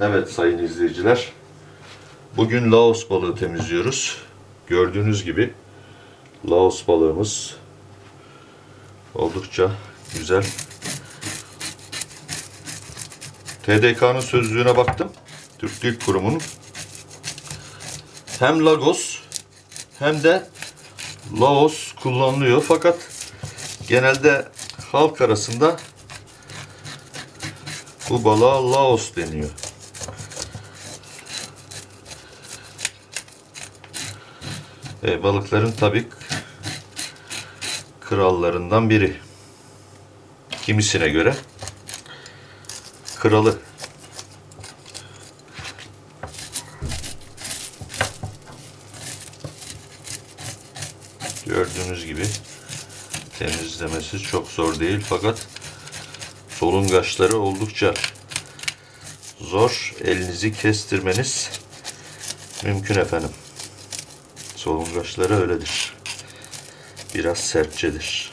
Evet sayın izleyiciler. Bugün Laos balığı temizliyoruz. Gördüğünüz gibi Laos balığımız oldukça güzel. TDK'nın sözlüğüne baktım. Türk Dil Kurumu'nun. Hem Lagos hem de Laos kullanılıyor. Fakat genelde halk arasında bu balığa Laos deniyor. E, balıkların tabi krallarından biri. Kimisine göre kralı. Gördüğünüz gibi temizlemesi çok zor değil fakat solungaçları oldukça zor. Elinizi kestirmeniz mümkün efendim. Solungaçları öyledir. Biraz sertçedir.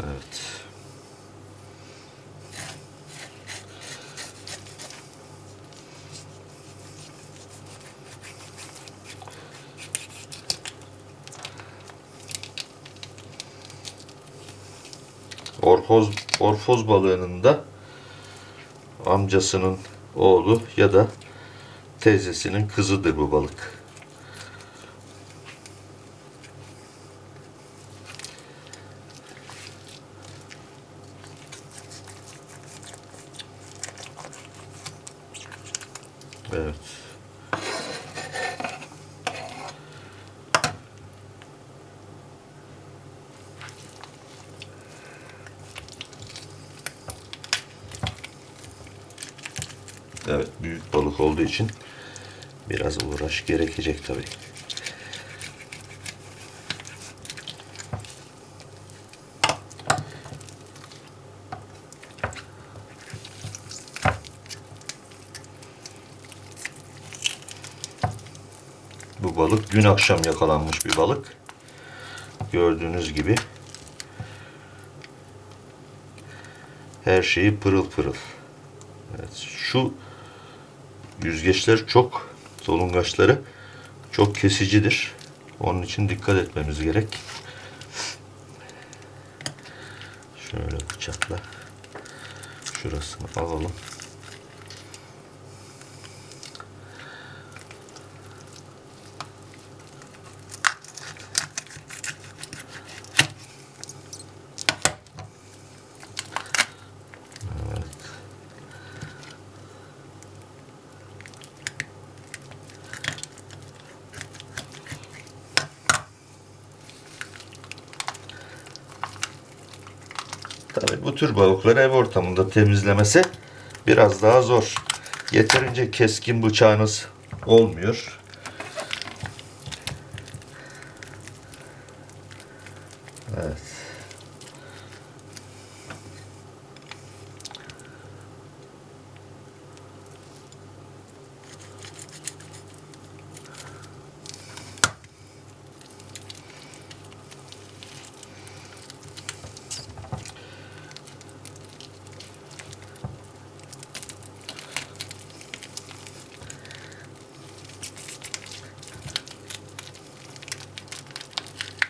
Evet. Orfoz, orfoz balığının da amcasının oğlu ya da teyzesinin kızıdır bu balık. Evet. Evet, büyük balık olduğu için biraz uğraş gerekecek tabii. Bu balık dün akşam yakalanmış bir balık. Gördüğünüz gibi her şeyi pırıl pırıl. Evet, şu yüzgeçler çok solungaçları çok kesicidir. Onun için dikkat etmemiz gerek. Şöyle bıçakla şurasını alalım. Tabii bu tür balıkları ev ortamında temizlemesi biraz daha zor. Yeterince keskin bıçağınız olmuyor. Evet.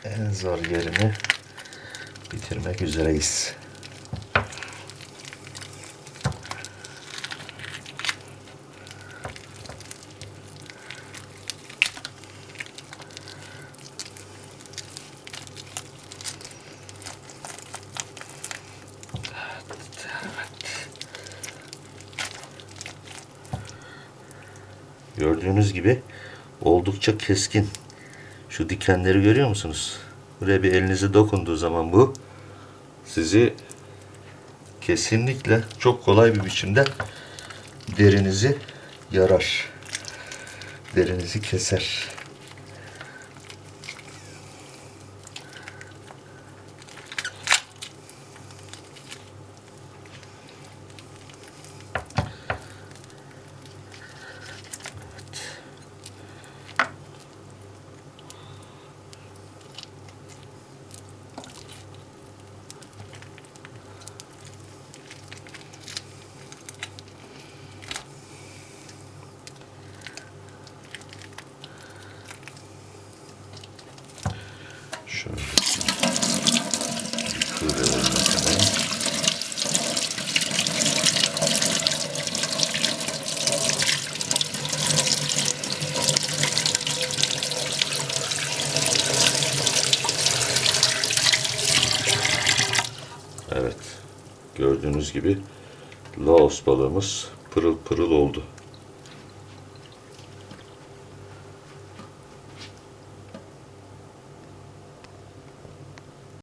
En zor yerini bitirmek üzereyiz. Gördüğünüz gibi oldukça keskin. Şu dikenleri görüyor musunuz? Buraya bir elinizi dokunduğu zaman bu sizi kesinlikle çok kolay bir biçimde derinizi yarar. Derinizi keser. Şöyle. Mesela. Evet. Gördüğünüz gibi Laos balığımız pırıl pırıl oldu.